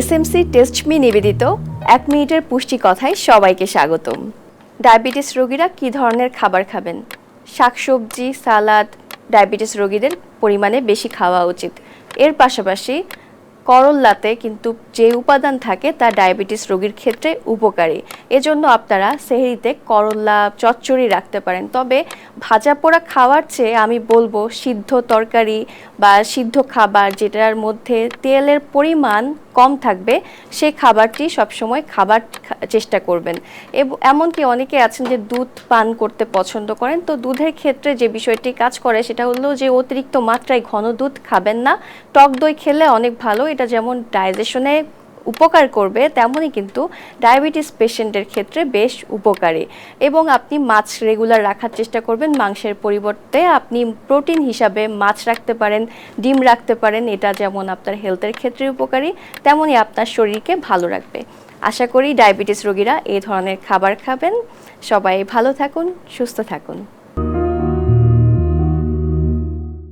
SMC টেস্টমি নিবেদিত। এক মিনিটের পুষ্টি কথায় সবাইকে স্বাগতম। ডায়াবেটিস রোগীরা কি ধরনের খাবার খাবেন? শাকসবজি, সালাদ, ডায়াবেটিস রোগীদের পরিমাণে বেশি খাওয়া উচিত। এর পাশাপাশি করল্লাতে কিন্তু যে উপাদান থাকে তা ডায়াবেটিস রোগীর ক্ষেত্রে উপকারী। এজন্য আপনারা সেহরিতে করল্লা, চচ্চড়ি রাখতে পারেন। তবে ভাজা পোড়া খাওয়ার চেয়ে আমি বলব সিদ্ধ তরকারি বা সিদ্ধ খাবার যেটার মধ্যে তেলের পরিমাণ কম থাকবে সেই খাবারটি সবসময় খাবার চেষ্টা করবেন। এমনকি অনেকে আছেন যে দুধ পান করতে পছন্দ করেন। তো দুধের ক্ষেত্রে যে বিষয়টি কাজ করে সেটা হলো যে অতিরিক্ত মাত্রায় ঘন দুধ খাবেন না। টক দই খেলে অনেক ভালো। এটা যেমন ডাইজেশনে উপকার করবে, তেমনই কিন্তু ডায়াবেটিস পেশেন্টের ক্ষেত্রে বেশ উপকারী। এবং আপনি মাছ রেগুলার রাখার চেষ্টা করবেন, মাংসের পরিবর্তে আপনি প্রোটিন হিসাবে মাছ রাখতে পারেন, ডিম রাখতে পারেন, এটা যেমন আপনার হেলথের ক্ষেত্রে উপকারী, তেমনই আপনার শরীরকে ভালো রাখবে। আশা করি ডায়াবেটিস রোগীরা এই ধরনের খাবার খাবেন। সবাই ভালো থাকুন, সুস্থ থাকুন।